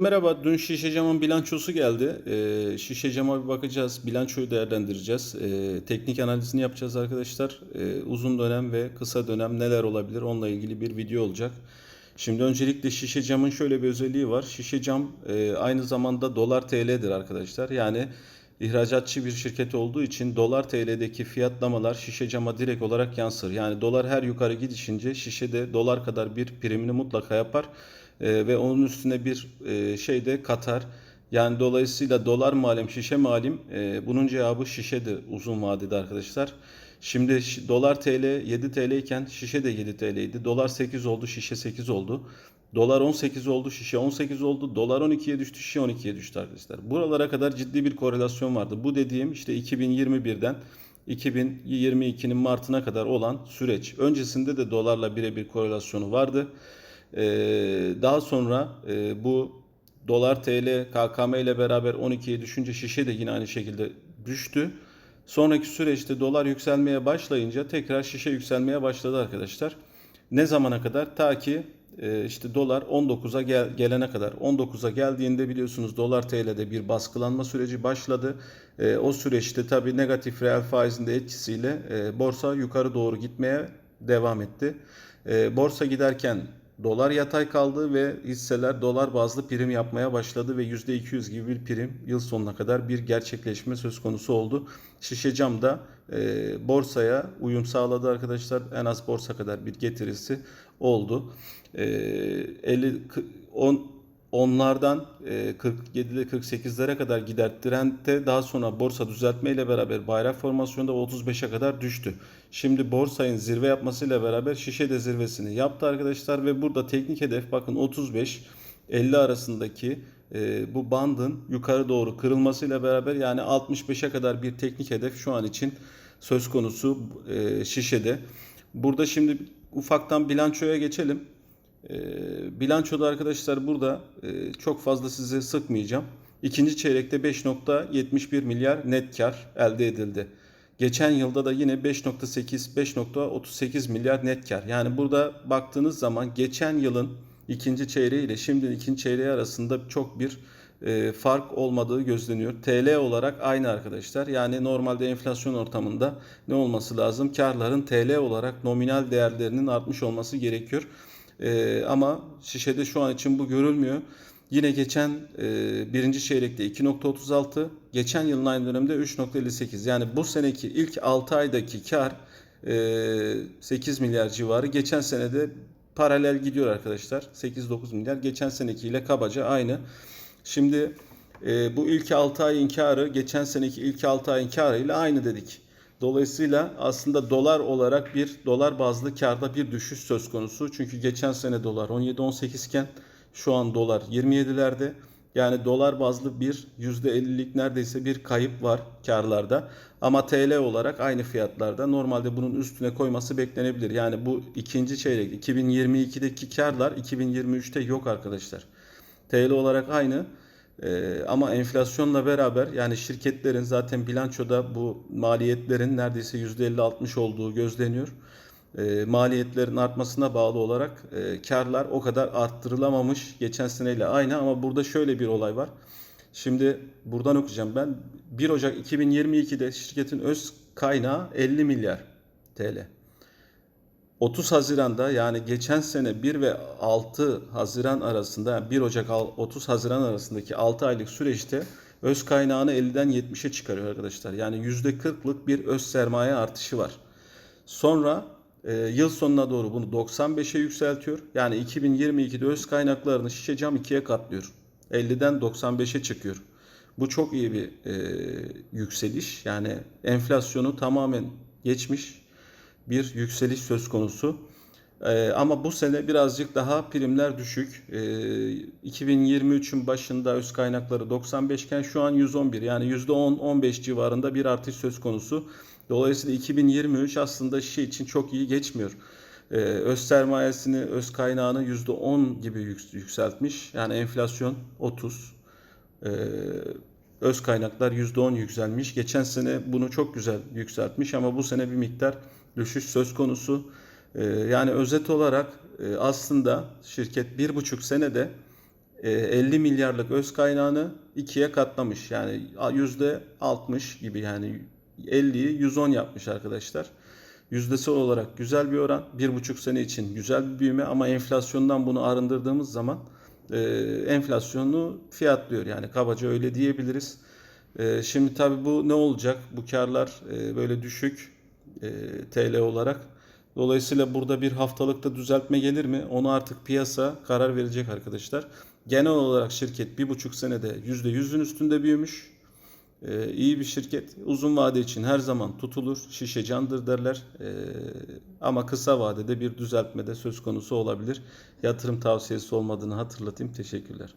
Merhaba, dün şişe camın bilançosu geldi. Ee, şişe cama bir bakacağız, bilançoyu değerlendireceğiz. Ee, teknik analizini yapacağız arkadaşlar. Ee, uzun dönem ve kısa dönem neler olabilir onunla ilgili bir video olacak. Şimdi öncelikle şişe camın şöyle bir özelliği var. Şişe cam e, aynı zamanda dolar TL'dir arkadaşlar. Yani ihracatçı bir şirket olduğu için dolar TL'deki fiyatlamalar şişe cama direkt olarak yansır. Yani dolar her yukarı gidişince şişe de dolar kadar bir primini mutlaka yapar E, ve onun üstüne bir e, şey de katar. Yani dolayısıyla dolar malum şişe malum e, bunun cevabı şişedir uzun vadede arkadaşlar. Şimdi şi- dolar TL 7 TL iken şişe de 7 TL idi. Dolar 8 oldu, şişe 8 oldu. Dolar 18 oldu, şişe 18 oldu. Dolar 12'ye düştü, şişe 12'ye düştü arkadaşlar. Buralara kadar ciddi bir korelasyon vardı. Bu dediğim işte 2021'den 2022'nin Mart'ına kadar olan süreç. Öncesinde de dolarla birebir korelasyonu vardı. Ee, daha sonra e, bu dolar TL KKM ile beraber 12'ye düşünce şişe de yine aynı şekilde düştü. Sonraki süreçte dolar yükselmeye başlayınca tekrar şişe yükselmeye başladı arkadaşlar. Ne zamana kadar? Ta ki e, işte dolar 19'a gel, gelene kadar. 19'a geldiğinde biliyorsunuz dolar TL'de bir baskılanma süreci başladı. E, o süreçte tabii negatif reel faizin de etkisiyle borsa yukarı doğru gitmeye devam etti. Borsa giderken dolar yatay kaldı ve hisseler dolar bazlı prim yapmaya başladı ve %200 gibi bir prim yıl sonuna kadar bir gerçekleşme söz konusu oldu. Şişe cam da e, borsaya uyum sağladı arkadaşlar. En az borsa kadar bir getirisi oldu. E, 50 10 onlardan e, 47'de 48'lere kadar gider trendde daha sonra borsa düzeltmeyle beraber bayrak formasyonda 35'e kadar düştü. Şimdi borsayın zirve yapmasıyla beraber şişe de zirvesini yaptı arkadaşlar ve burada teknik hedef bakın 35 50 arasındaki e, bu bandın yukarı doğru kırılmasıyla beraber yani 65'e kadar bir teknik hedef şu an için söz konusu e, şişede. Burada şimdi ufaktan bilançoya geçelim. E, bilançoda arkadaşlar burada e, çok fazla sizi sıkmayacağım. İkinci çeyrekte 5.71 milyar net kar elde edildi. Geçen yılda da yine 5.8 5.38 milyar net kar. Yani burada baktığınız zaman geçen yılın ikinci çeyreği ile şimdinin ikinci çeyreği arasında çok bir e, fark olmadığı gözleniyor. TL olarak aynı arkadaşlar. Yani normalde enflasyon ortamında ne olması lazım? Karların TL olarak nominal değerlerinin artmış olması gerekiyor. E, ama şişede şu an için bu görülmüyor. Yine geçen e, birinci çeyrekte 2.36, geçen yılın aynı dönemde 3.58. Yani bu seneki ilk 6 aydaki kar e, 8 milyar civarı. Geçen senede paralel gidiyor arkadaşlar. 8-9 milyar. Geçen senekiyle kabaca aynı. Şimdi e, bu ilk 6 ayın karı geçen seneki ilk 6 ayın karıyla aynı dedik. Dolayısıyla aslında dolar olarak bir dolar bazlı karda bir düşüş söz konusu. Çünkü geçen sene dolar 17-18 iken şu an dolar 27'lerde. Yani dolar bazlı bir %50'lik neredeyse bir kayıp var karlarda. Ama TL olarak aynı fiyatlarda. Normalde bunun üstüne koyması beklenebilir. Yani bu ikinci çeyrek 2022'deki karlar 2023'te yok arkadaşlar. TL olarak aynı. Ee, ama enflasyonla beraber yani şirketlerin zaten bilançoda bu maliyetlerin neredeyse %50-60 olduğu gözleniyor. Ee, maliyetlerin artmasına bağlı olarak e, karlar o kadar arttırılamamış geçen seneyle aynı ama burada şöyle bir olay var. Şimdi buradan okuyacağım ben. 1 Ocak 2022'de şirketin öz kaynağı 50 milyar TL. 30 Haziran'da yani geçen sene 1 ve 6 Haziran arasında yani 1 Ocak 30 Haziran arasındaki 6 aylık süreçte öz kaynağını 50'den 70'e çıkarıyor arkadaşlar. Yani %40'lık bir öz sermaye artışı var. Sonra e, yıl sonuna doğru bunu 95'e yükseltiyor. Yani 2022'de öz kaynaklarını şişe cam 2'ye katlıyor. 50'den 95'e çıkıyor. Bu çok iyi bir e, yükseliş. Yani enflasyonu tamamen geçmiş bir yükseliş söz konusu. Ee, ama bu sene birazcık daha primler düşük. Ee, 2023'ün başında öz kaynakları 95 iken şu an 111 yani %10-15 civarında bir artış söz konusu. Dolayısıyla 2023 aslında şey için çok iyi geçmiyor. Ee, öz sermayesini, öz kaynağını %10 gibi yük- yükseltmiş. Yani enflasyon 30. Ee, öz kaynaklar %10 yükselmiş. Geçen sene bunu çok güzel yükseltmiş ama bu sene bir miktar düşüş söz konusu. Ee, yani özet olarak e, aslında şirket bir buçuk senede e, 50 milyarlık öz kaynağını ikiye katlamış. Yani yüzde 60 gibi yani 50'yi 110 yapmış arkadaşlar. Yüzdesel olarak güzel bir oran. Bir buçuk sene için güzel bir büyüme ama enflasyondan bunu arındırdığımız zaman e, enflasyonu fiyatlıyor. Yani kabaca öyle diyebiliriz. E, şimdi tabii bu ne olacak? Bu karlar e, böyle düşük e, TL olarak. Dolayısıyla burada bir haftalıkta düzeltme gelir mi? Onu artık piyasa karar verecek arkadaşlar. Genel olarak şirket bir buçuk senede %100'ün üstünde büyümüş. Ee, iyi bir şirket. Uzun vade için her zaman tutulur. Şişe candır derler. Ee, ama kısa vadede bir düzeltme de söz konusu olabilir. Yatırım tavsiyesi olmadığını hatırlatayım. Teşekkürler.